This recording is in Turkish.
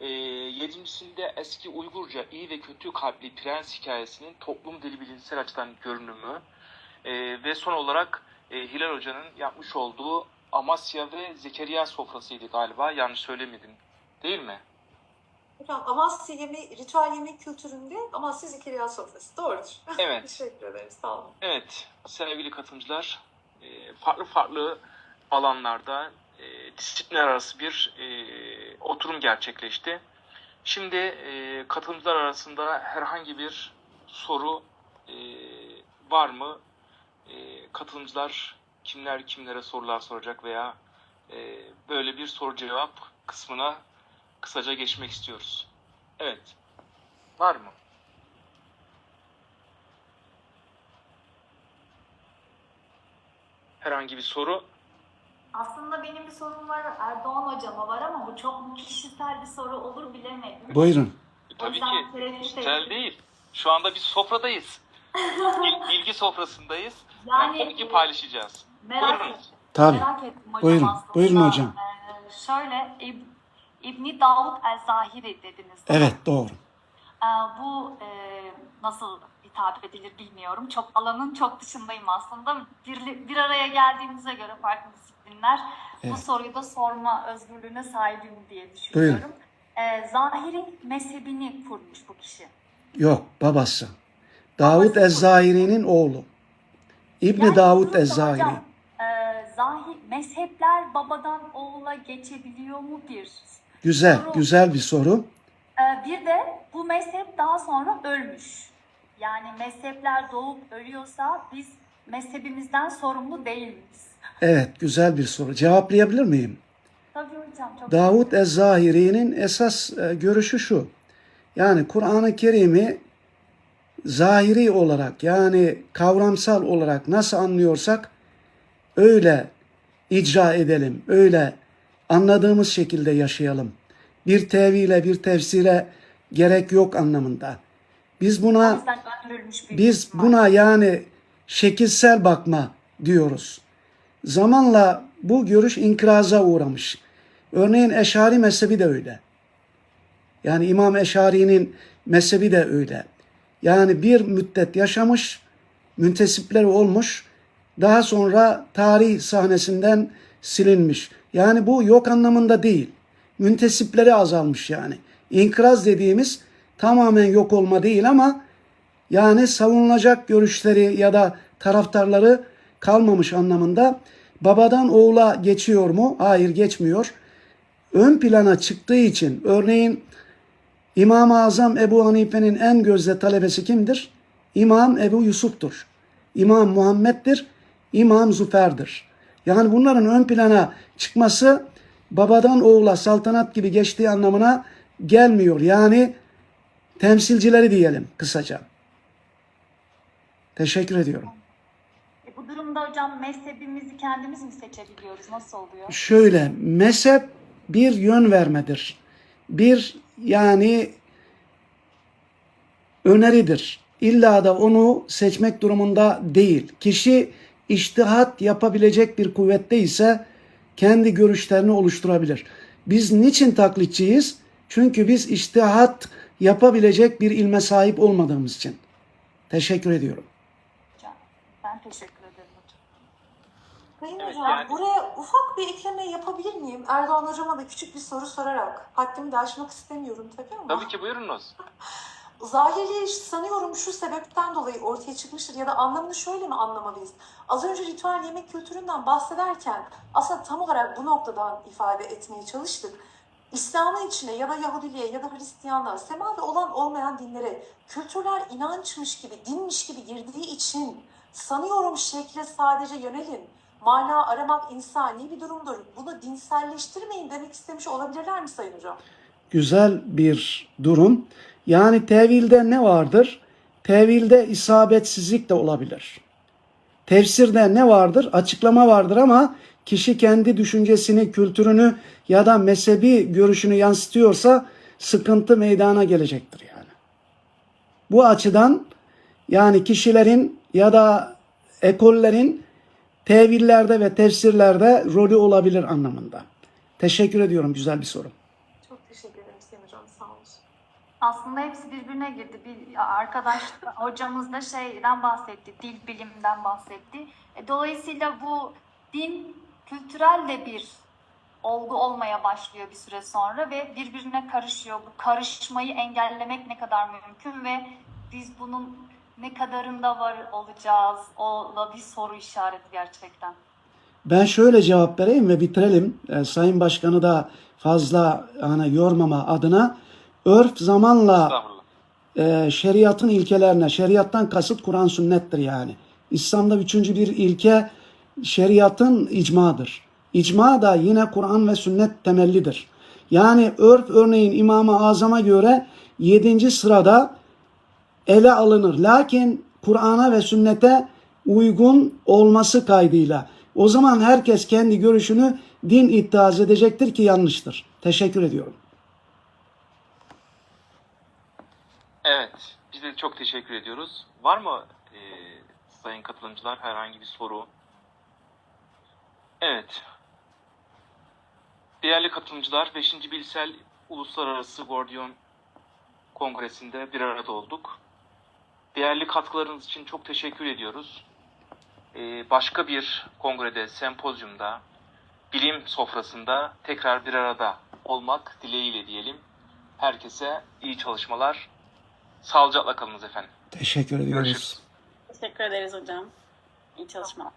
E, yedincisinde eski Uygurca iyi ve kötü kalpli prens hikayesinin toplum dili bilimsel açıdan görünümü. E, ve son olarak e, Hilal Hoca'nın yapmış olduğu Amasya ve Zekeriya sofrasıydı galiba. Yanlış söylemedim. Değil mi? Hocam Amasya yemeği, ritüel yemek kültüründe Amasya Zekeriya sofrası. Doğrudur. Evet. Teşekkür ederim. Sağ olun. Evet sevgili katılımcılar e, farklı farklı alanlarda disiplinler arası bir e, oturum gerçekleşti. Şimdi e, katılımcılar arasında herhangi bir soru e, var mı? E, katılımcılar kimler kimlere sorular soracak veya e, böyle bir soru cevap kısmına kısaca geçmek istiyoruz. Evet. Var mı? Herhangi bir soru Aslında benim bir sorum var Erdoğan hocama var ama bu çok kişisel bir soru olur bilemedim. Buyurun. Tabii yüzden ki kişisel değil. Şu anda biz sofradayız. Bil- Bilgi sofrasındayız. Yani, Yani tabii ki paylaşacağız. merak Buyurun. ettim. Tabii. Merak ettim hocam Buyurun, aslında. buyurun hocam. Ee, şöyle İb- İbni Davud el-Zahiri dediniz. Evet doğru. Ee, bu e, nasıl hitap edilir bilmiyorum. Çok alanın çok dışındayım aslında. Bir, bir araya geldiğimize göre farklı disiplinler bu Evet. soruyu da sorma özgürlüğüne sahibim diye düşünüyorum. Ee, Zahiri mezhebini kurmuş bu kişi. Yok babası. Davud Babası. Ez-Zahiri'nin oğlu. İbni Yani Davud burada Ez-Zahiri. e, zahir, mezhepler babadan oğula geçebiliyor mu bir? Güzel, Soru. güzel bir soru. E, bir de bu mezhep daha sonra ölmüş. Yani mezhepler doğup ölüyorsa biz mezhebimizden sorumlu değil miyiz? Evet, güzel bir soru. Cevaplayabilir miyim? Tabii hocam çok Davud Ez-Zahiri'nin esas e, görüşü şu. Yani Kur'an-ı Kerim'i zahiri olarak yani kavramsal olarak nasıl anlıyorsak öyle icra edelim, öyle anladığımız şekilde yaşayalım. Bir tevhile, bir tefsire gerek yok anlamında. Biz buna biz buna yani şekilsel bakma diyoruz. Zamanla bu görüş inkıraza uğramış. Örneğin Eşari mezhebi de öyle. Yani İmam Eşari'nin mezhebi de öyle. Yani bir müddet yaşamış, müntesipleri olmuş, daha sonra tarih sahnesinden silinmiş. Yani bu yok anlamında değil. Müntesipleri azalmış yani. İnkıraz dediğimiz tamamen yok olma değil ama yani savunulacak görüşleri ya da taraftarları kalmamış anlamında babadan oğula geçiyor mu? Hayır geçmiyor. Ön plana çıktığı için örneğin İmam-ı Azam Ebu Hanife'nin en gözde talebesi kimdir? İmam Ebu Yusuf'tur. İmam Muhammed'dir. İmam Züfer'dir. Yani bunların ön plana çıkması babadan oğula saltanat gibi geçtiği anlamına gelmiyor. Yani temsilcileri diyelim kısaca. Teşekkür ediyorum. E, bu durumda hocam mezhebimizi kendimiz mi seçebiliyoruz? Nasıl oluyor? Şöyle mezhep bir yön vermedir. Bir yani öneridir. İlla da onu seçmek durumunda değil. Kişi iştihat yapabilecek bir kuvvette ise kendi görüşlerini oluşturabilir. Biz niçin taklitçiyiz? Çünkü biz iştihat yapabilecek bir ilme sahip olmadığımız için. Teşekkür ediyorum. Hocam? Ben teşekkür ederim hocam. Sayın Evet, hocam yani- buraya ufak bir ekleme yapabilir miyim? Erdoğan hocama da küçük bir soru sorarak. Haddimi de aşmak istemiyorum tabii ama. Tabii ki buyurunuz. Zahiri sanıyorum şu sebepten dolayı ortaya çıkmıştır ya da anlamını şöyle mi anlamalıyız? Az önce ritüel yemek kültüründen bahsederken aslında tam olarak bu noktadan ifade etmeye çalıştık. İslam'ın içine ya da Yahudiliğe ya da Hristiyanlığa, semada olan olmayan dinlere kültürler inançmış gibi, dinmiş gibi girdiği için sanıyorum şekle sadece yönelin. Mana aramak insani bir durumdur. Bunu dinselleştirmeyin demek istemiş olabilirler mi Sayın Hocam? güzel bir durum. Yani tevilde ne vardır? Tevilde isabetsizlik de olabilir. Tefsirde ne vardır? Açıklama vardır ama kişi kendi düşüncesini, kültürünü ya da mezhebi görüşünü yansıtıyorsa sıkıntı meydana gelecektir yani. Bu açıdan yani kişilerin ya da ekollerin tevillerde ve tefsirlerde rolü olabilir anlamında. Teşekkür ediyorum. Güzel bir soru. Çok Teşekkür ederim Sayın Hocam. Sağ olun. Aslında hepsi birbirine girdi. Bir arkadaş hocamız da şeyden bahsetti, dil bilimden bahsetti. E, Dolayısıyla bu din kültürel de bir olgu olmaya başlıyor bir süre sonra ve birbirine karışıyor. Bu karışmayı engellemek ne kadar mümkün ve biz bunun ne kadarında var olacağız? O da bir soru işareti gerçekten. Ben şöyle cevap vereyim ve bitirelim. Ee, Sayın Başkanı da fazla hani yormama adına örf zamanla e, şeriatın ilkelerine, şeriattan kasıt Kur'an sünnettir yani. İslam'da üçüncü bir ilke şeriatın icmadır. İcma da yine Kur'an ve sünnet temellidir. Yani örf örneğin İmam-ı Azam'a göre yedinci sırada ele alınır. Lakin Kur'an'a ve sünnete uygun olması kaydıyla. O zaman herkes kendi görüşünü din iddiaz edecektir ki yanlıştır. Teşekkür ediyorum. Evet, biz de çok teşekkür ediyoruz. Var mı e, sayın katılımcılar herhangi bir soru? Evet. Değerli katılımcılar, 5. Bilsel Uluslararası Gordiyon Kongresi'nde bir arada olduk. Değerli katkılarınız için çok teşekkür ediyoruz. E, başka bir kongrede, sempozyumda, bilim sofrasında tekrar bir arada olmak dileğiyle diyelim. Herkese iyi çalışmalar. Sağlıcakla kalınız efendim. Teşekkür ediyoruz. Görüşürüz. Teşekkür ederiz hocam. İyi çalışmalar.